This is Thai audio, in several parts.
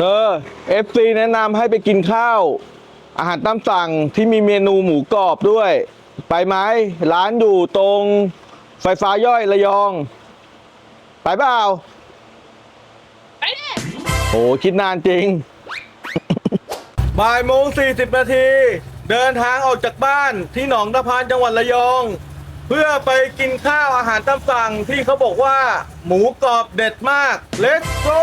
เออเอฟซีแนะนำให้ไปกินข้าว อาหารตามสั่งที่มีเมนูหมูกรอบด้วย ไปไหมร้านอยู่ตรงไฟฟ้าย่อยระยอง ไปเปล่าไปโอ้คิดนานจริงบ่ายโมงสี่สิบนาที เดินทางออกจากบ้านที่หนองตะพานจังหวัดระยอง เพื่อไปกินข้าวอาหารตามสั่งที่เขาบอกว่า หมูกรอบเด็ดมาก Let's go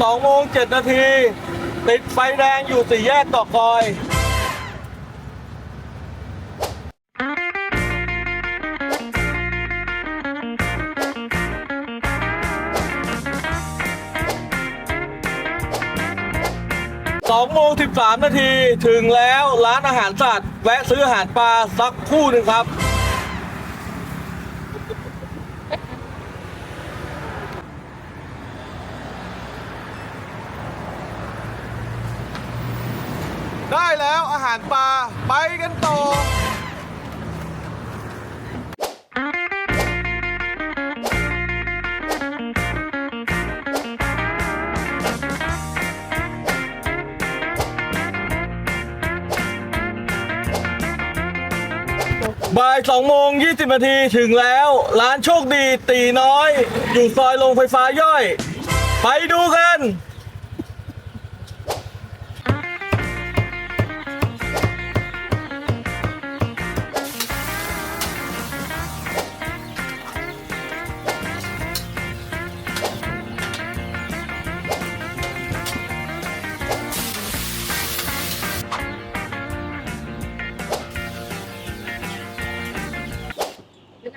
สองโมงเจ็ดนาที ติดไฟแดงอยู่สี่แยกต่อคอยสองโมงสิบสามนาที ถึงแล้วร้านอาหารสัตว์ แวะซื้ออาหารปลาสักคู่หนึ่งครับ ได้แล้วอาหารปลาไปกันต่อบ่าย2โมง20นาทีถึงแล้ว ร้านโชคดีตีน้อย อยู่ซอยโรงไฟฟ้าย่อย ไปดูกัน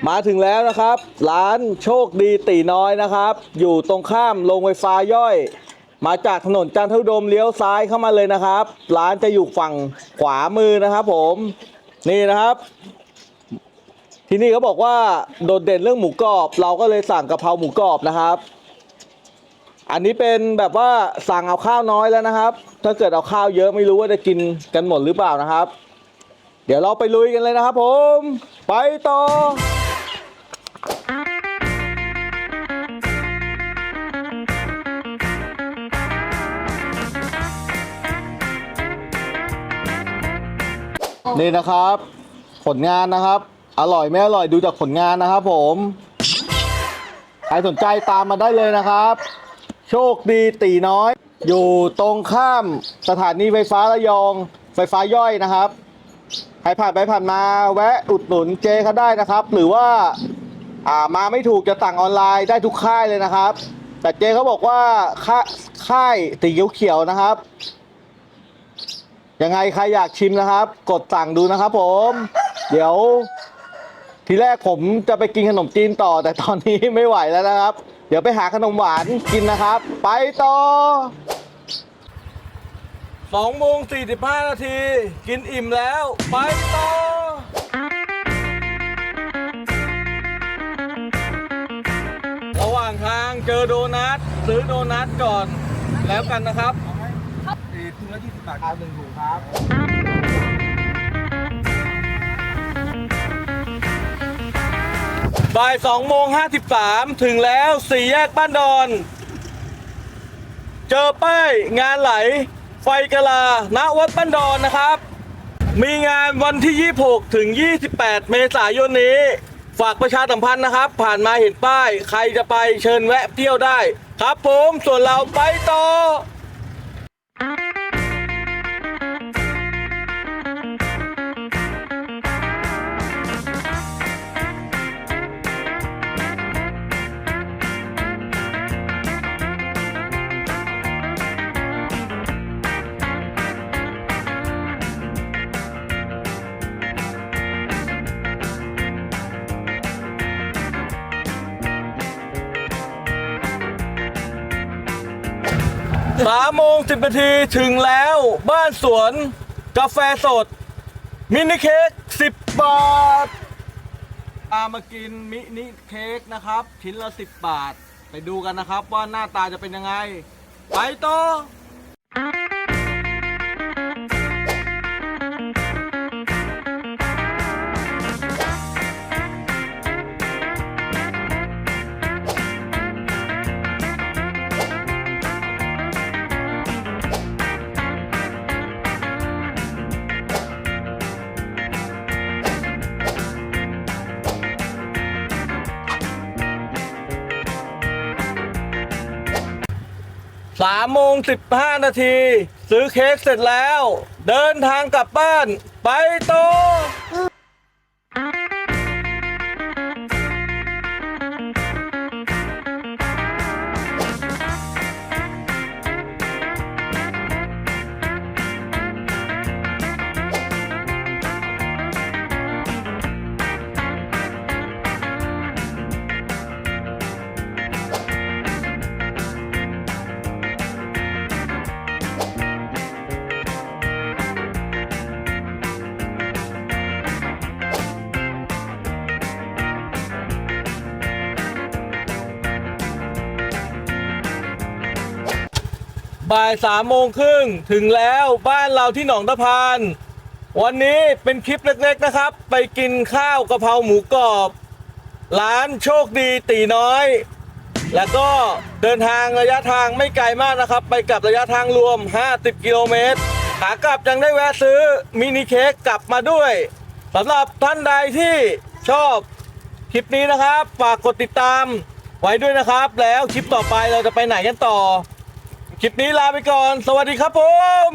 มาถึงแล้วนะครับ ร้านโชคดีตีน้อยนะครับ อยู่ตรงข้ามโรงไฟฟ้าย่อย มาจากถนนจันทอุดมเลี้ยวซ้ายเข้ามาเลยนะครับ ร้านจะอยู่ฝั่งขวามือนะครับ ผมนี่นะครับ ที่นี่เขาบอกว่าโดดเด่นเรื่องหมูกรอบ เราก็เลยสั่งกะเพราหมูกรอบนะครับ อันนี้เป็นแบบว่าสั่งเอาข้าวน้อยแล้วนะครับ ถ้าเกิดเอาข้าวเยอะไม่รู้ว่าจะกินกันหมดหรือเปล่านะครับ เดี๋ยวเราไปลุยกันเลยนะครับผม ไปต่อ นี่นะครับ ผลงานนะครับ อร่อยไม่อร่อยดูจากผลงานนะครับ ผมใครสนใจตามมาได้เลยนะครับ โชคดีตีน้อย อยู่ตรงข้ามสถานีไฟฟ้าระยอง ไฟฟ้าย่อยนะครับใครผ่านไปผ่านมาแวะอุดหนุนเจเขาได้นะครับ หรือว่าอ่ามาไม่ถูกจะสั่งออนไลน์ได้ทุกค่ายเลยนะครับ แต่เจเขาบอกว่าค่าค่ายสีเขียวๆนะครับ ยังไงใครอยากชิมนะครับ กดสั่งดูนะครับผม เดี๋ยว ทีแรกผมจะไปกินขนมจีนต่อ แต่ตอนนี้ไม่ไหวแล้วนะครับ เดี๋ยวไปหาขนมหวานกินนะครับ ไปต่อสองโมงสี่สิบห้านาที กินอิ่มแล้ว ไปต่อระหว่างทางเจอโดนัทซื้อโดนัทก่อนแล้วกันนะครับ ละยี่สิบบาทเอาหนึ่งถุงครับ บ่าย2โมง53 ถึงแล้วสี่แยกบ้านดอน เจอป้ายงานไหล ไฟกะลาณวัดบ้านดอนนะครับ มีงานวันที่ 26 ถึง 28 เมษายนนี้ ฝากประชาสัมพันธ์นะครับ ผ่านมาเห็นป้าย ใครจะไปเชิญแวะเที่ยวได้ ครับผมส่วนเราไปต่อ สามโมงสิบนาทีถึงแล้วบ้านสวนกาแฟสด มินิเค้กสิบบาทอามากินมินิเค้กนะครับ ชิ้นละสิบบาท ไปดูกันนะครับว่าหน้าตาจะเป็นยังไง ไปต่อ สามโมงสิบห้านาที ซื้อเค้กเสร็จแล้ว เดินทางกลับบ้าน ไปต่อ บ่ายสามโมงครึ่งถึงแล้วบ้านเราที่หนองตะพาน วันนี้เป็นคลิปเล็กๆนะครับ ไปกินข้าวกะเพราหมูกรอบ ร้านโชคดีตีน้อย แล้วก็เดินทางระยะทางไม่ไกลมากนะครับ ไปกลับระยะทางรวม 50 กิโลเมตรขากลับยังได้แวะซื้อมินิเค้กกลับมาด้วยสำหรับท่านใดที่ชอบคลิปนี้นะครับ ฝากกดติดตามไว้ด้วยนะครับ แล้วคลิปต่อไปเราจะไปไหนกันต่อ คลิปนี้ลาไปก่อน สวัสดีครับผม